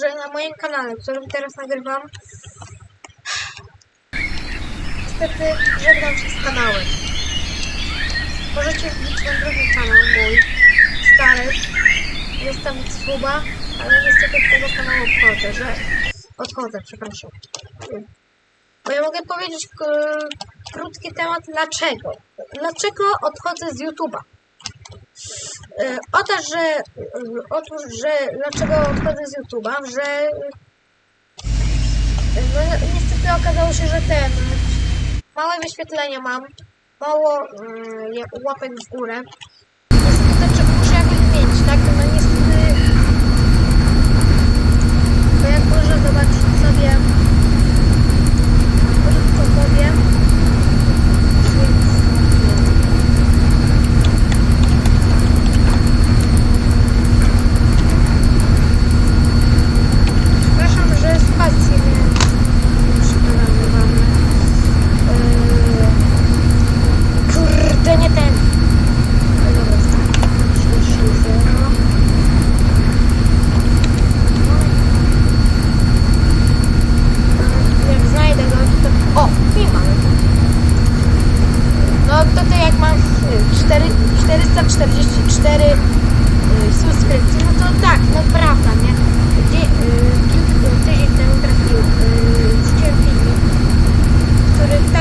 że na moim kanale, którym teraz nagrywam, niestety żegnam się z kanałem. Możecie wbić na drugi kanał mój, stary, zostawić suba, ale niestety z tego kanału odchodzę, że... Odchodzę, przepraszam. Bo ja mogę powiedzieć k- krótki temat dlaczego. Dlaczego odchodzę z YouTube'a? E, Otóż, że, e, otóż, że dlaczego odchodzę z YouTube'a, że e, no, niestety okazało się, że ten małe wyświetlenia mam, mało mm, łapek w górę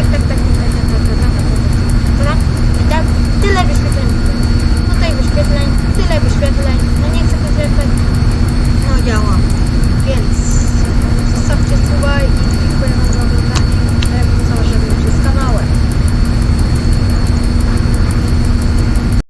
tag, tag, tag.